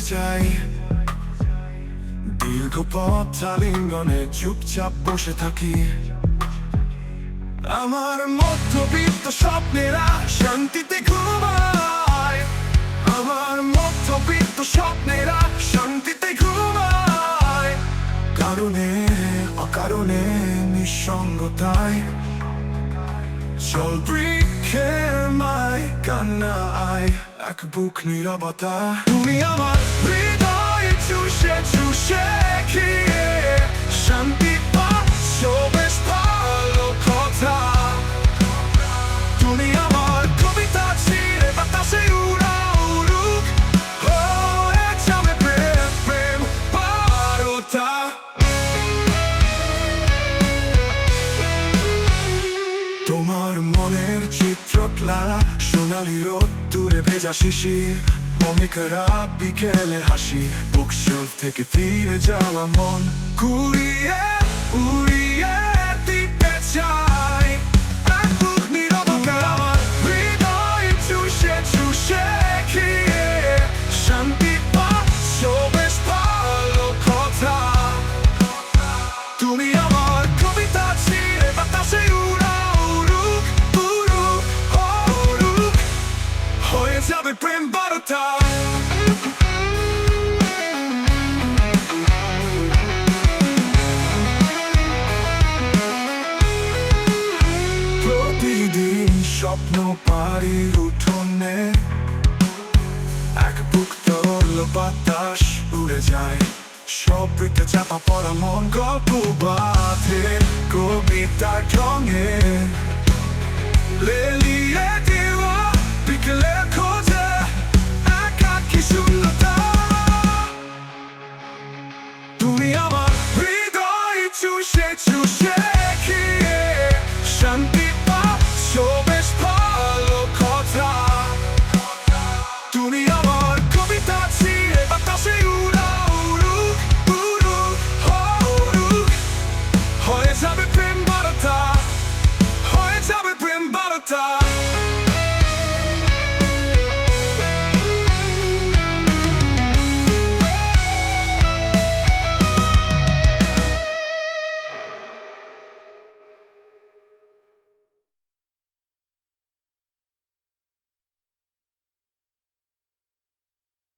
যাই। দীর্ঘ পথ চুপচাপ বসে থাকি। আমার মধ্যবিত্ত স্বপ্নেরা শান্তিতে ঘুমায়। আমার মধ্যবিত্ত স্বপ্নেরা শান্তিতে ঘুমায়। কারণে, অকারণে, নিঃসঙ্গতায় জল বৃক্ষের মায় কান্না আয় এক বুক নীরবতা তুমি আমার হৃদয় চুষে চুষে খেয়ে শান্তি পাচ্ছ বেশ ভালো কথা তুমি আমার কবিতা ছিঁড়ে বাতাসে উড়া উড়ুক হয়ে যাবে প্রেম প্রেম পারতা তোমার মনের চিত্রকলা সোনালি রোদ্দুরে ভেজা শিশির। মমিকারা বিকেলে হাসি। বুকশোল থেকে ফিরে যাওয়া মন। কুড়িয়ে হয়ে যাবে প্রেম বারোটা প্রতিদিন স্বপ্ন পারির উঠোনে। এক বুক তরল বাতাস উড়ে যায়। সবৃতে চাপা পড়া মন গল্প বাঁধে। কবিতার রঙে